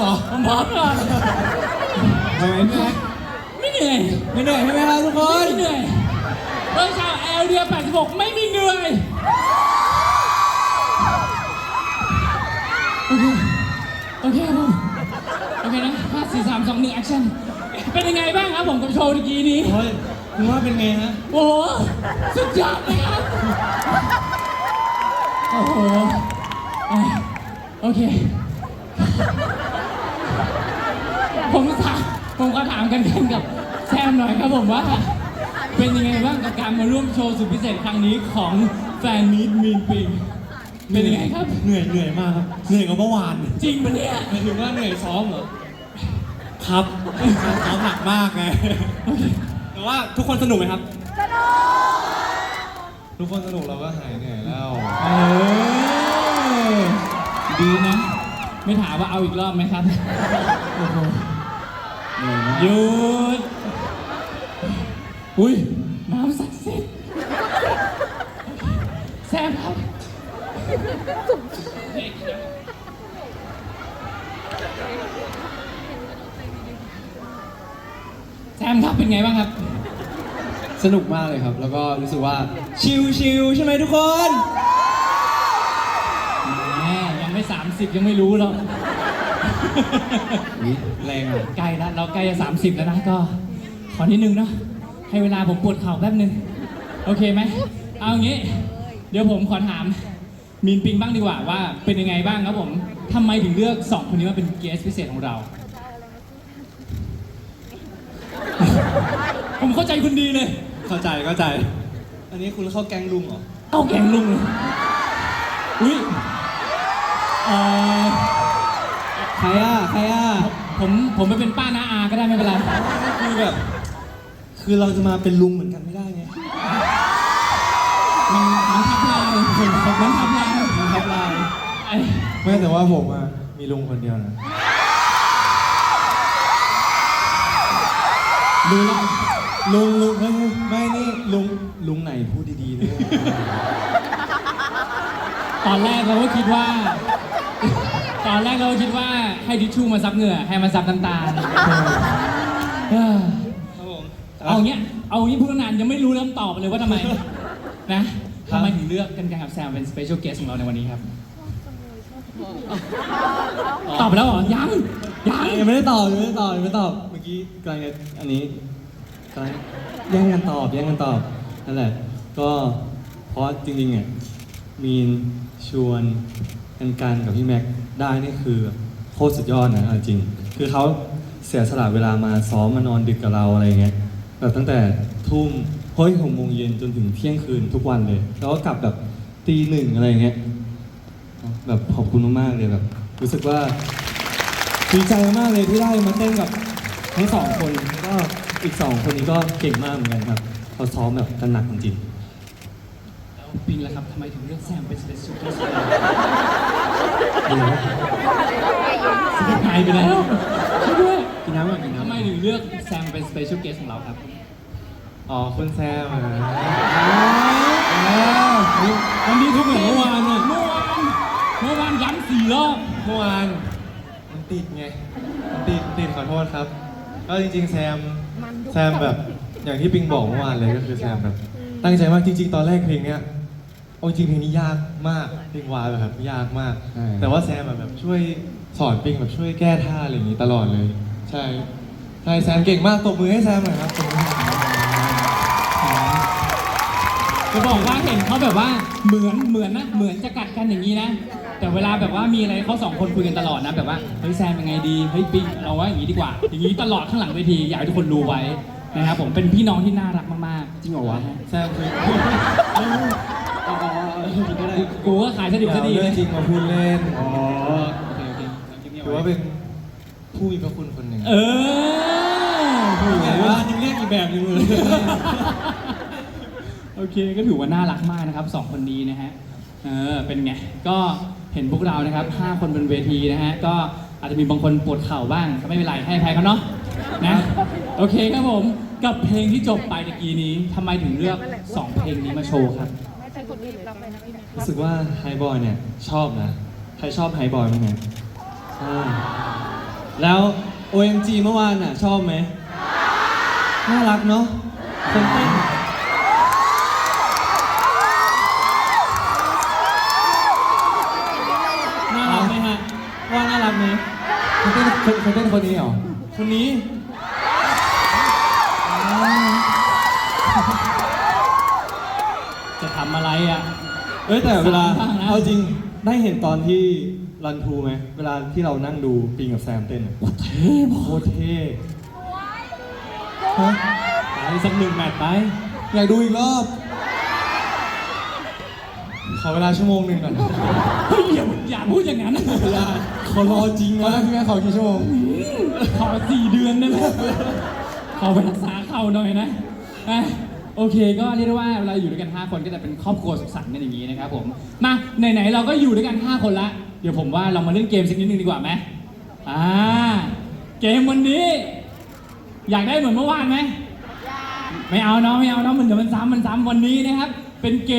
เหรอผมพร้อมก่อนไหวไหมแม็กไม่เหนื่อยไม่เหนื่อยใช่ไหมครับทุกคนไม่เหนื่อยเบอร์ชาวแอลเดีย86 ไม่มีเหนื่อยโอเคโอเคครับผมโอเคนะห้าสี่สามสองหนึ่งแอคชั่นเป็นยังไงบ้างครับผมกับโชว์เมื่อกี้นี้โอ้ยคุณว่าเป็นไงฮะโอ้โหสุดยอดเลยครับโอ้โหอะโอเค ก็ถามกันกันกับแซมหน่อยครับผมว่า เป็นยังไงบ้างกับการมาร่วมโชว์สุดพิเศษครั้งนี้ของแฟนมีดมีนปิงเป็นยังไงครับ เหนื่อยเหนื่อยมากครับเหนื่อยกว่าเมื่อวานจริงปะเนี่ยหมายถึงว่าเหนื่อยซ้อมเหรอครับซ้อมหนักมากไงแต่ว่าทุกคนสนุกไหมครับทุกคนสนุกเราก็หายเหนื่อยแล้วเออดีนะ ไม่ถามว่าเอาอีกรอบไหมครับโอ้โหเหนื่อยมากหยุดอุ้ยน้ำศักดิ์สิทธิ์แซมครับแซมครับเป็นไงบ้างครับ สนุกมากเลยครับ แล้วก็รู้สึกว่าชิลๆใช่ไหมทุกคนแหมยังไม่ 30 ยังไม่รู้หรอก อุ๊ยแรงอะใกล้แล้วเราใกล้จะ30 แล้วนะก็ ขอนิดนึงเนาะให้เวลาผมปวดเข่าแป๊บนึง โอเคไหมเอางี้ เดี๋ยวผมขอถามมีนปิงบ้างดีกว่าว่าเป็นยังไงบ้างครับผมทำไมถึงเลือกสองคนนี้มาเป็นเกสพิเศษของเรา ผมเข้าใจคุณดีเลย เข้าใจเข้าใจ อันนี้คุณเข้าแก๊งลุงเหรอเอาแกงลุงเลยอุ้ยเอ่อ ใครอะใครอะผมผมไม่เป็นป้าน้าอาก็ได้ไม่เป็นไรคือแบบคือเราจะมาเป็นลุงเหมือนกันไม่ได้ไงมันมันทับลายมันทับลายมันทับลายไอ้ไม่แต่ว่าผมอะมีลุงคนเดียวนะลุงลุงลุงเฮ้ยไม่นี่ลุงลุงไหนพูดดีๆด้วยตอนแรกเราก็คิดว่าต อนแรกเราก็คิดว่าให้ดิชชู่มาซับเหงื่อให้มันซับน้ำตาเออครับผมเอาเงี้ยเอางี้พูดตั้งนานยังไม่รู้เริ่มตอบเลยว่าทำไมนะทำไมถึงเลือกกันกันกับแซมเป็นสเปเชียลเกสของเราในวันนี้ครับ ตอบไปแล้วเหรอยังยัง ยังไม่ได้ตอบยังไม่ได้ตอบยังไม่ได้ตอบเมื่อกี้กำลังจะอันนี้กำลังแย่งกันตอบแย่งกันตอบนั่นแหละก็เพราะจริงๆเนี่ยมีนชวน กันกันกับพี่แม็กได้นี่คือโคตรสุดยอดนะเอาจริง คือเขาเสียสละเวลามาซ้อมมานอนดึกกับเราอะไรเงี้ยแบบตั้งแต่ทุ่มเฮ้ยหกโมงเย็นจนถึงเที่ยงคืนทุกวันเลย แล้วก็กลับแบบตีหนึ่งอะไรเงี้ยแบบขอบคุณมากๆเลยแบบ รู้สึกว่าดีใจมากเลยที่ได้มาเต้นกับทั้งสองคนก็อีกสองคนนี้ก็เก่งมากเหมือนกันครับเขาซ้อมแบบกันหนักจริง ปิงล่ะครับทำไมถึงเลือกแซมเป็นสเปเชียลเกสหายไปแล้วช่วยด้วยๆกินน้ำก่อนกินทำน้ำไมถึงเลือกแซมเป็นสเปเชียลเกสของเราครับอ๋อคุณแซมอะวันนี้ทุกเหมือนเมื่อวานอะเมื่อวานเมื่อวานย้ำสี่รอบเมื่อวานมันติดไงมันติดติดขอโทษครับก็จริงๆแซมแซมแบบอย่างที่ปิงบอกเมื่อวานเลยก็คือแซมแบบตั้งใจมากจริงๆ ตอนแรกเพลงเนี้ย เอาจริงเพลงนี้ยากมากเพลงวายแบบยากมากแต่ว่าแซมอะแบบช่วยสอนปิงแบบช่วยแก้ท่าอะไรอย่างนี้ตลอดเลย ใช่ใช่แซมเก่งมากตบมือให้แซมหน่อยครับตบมือให้จะบอกว่าเห็นเขาแบบว่าเหมือนเหมือนนะเหมือนจะกัดกันอย่างนี้นะ แต่เวลาแบบว่ามีอะไรเขาสองคนคุยกันตลอดนะแบบว่าเฮ้ยแซมเป็นไงดีเฮ้ยปิงเราว่าอย่างนี้ดีกว่า อย่างนี้ตลอดข้างหลังเวทีอยากให้ทุกคนรู้ไว้นะครับผมเป็นพี่น้องที่น่ารักมากๆจริงเหรอวะ แซมคืออ๋ออ๋ออ๋อ ก็ได้กูก็ขายสดิบสดีเอาเลเรื่อยงจริงมาพูดเล่นอ๋อโอเคโอเคถือว่าเป็นผู้มีพระคุณคนหนึ่งเออผู้ใหญ่ายังเรียกอีกแบบนึงเลยโอเคก็ถือว่าน่ารักมากนะครับสองคนนี้นะฮะเออเป็นไงก็เห็นพวกเรานะครับห้าคนบนเวทีนะฮะก็อาจจะมีบางคนปวดเข่าบ้างก็ไม่เป็นไรให้อภัยเขาเนาะนะโอเคครับผมกับเพลงที่จบไปตะกี้นี้ทำไมถึงเลือกสองเพลงนี้มาโชว์ครับ รู้สึกว่าไฮบอยเนี่ยชอบนะ ใครชอบไฮบอยไหมเนี่ยใช่แล้ว OMG เมื่อวานน่ะชอบไหมน่ารักเนาะคนเต้นน่ารักไหมฮะว่าน่ารักไหมคนเต้นคนคนเต้นคนนี้เหรอคนนี้ อะไรอะ เอ้ยแต่เวลาสามบ้างนะ เอาจริงได้เห็นตอนที่รันทูไหมเวลาที่เรานั่งดูปิงกับแซมเต้นอะเท่บอโคตรเท่ฮะไปสักหนึ่งแมตช์ไป อยากดูอีกรอบ ขอเวลาชั่วโมงหนึ่งก่อนเฮ้ยอย่าอย่าพูดอย่างนั้นอย่าเขารอจริงตอนแรนะกพี่แม่ขอกี่ชั่วโมง ขอสี่เดือนได้ไหมขอไปรักษาเข่าหน่อยนะอะ โอเค ก็เรียกได้ว่าเวลาอยู่ด้วยกัน 5 คนก็จะเป็นครอบครัวสุขสันต์กันอย่างนี้นะครับผม มาไหนๆเราก็อยู่ด้วยกัน 5 คนละ เดี๋ยวผมว่าเรามาเล่นเกมสักนิดนึงดีกว่าไหมอ่า เกมวันนี้ อยากได้เหมือนเมื่อวานไหม ไม่เอาเนาะไม่เอาเนาะมันเดี๋ยวมันซ้ำมันซ้ำวันนี้นะครับ เป็นเกม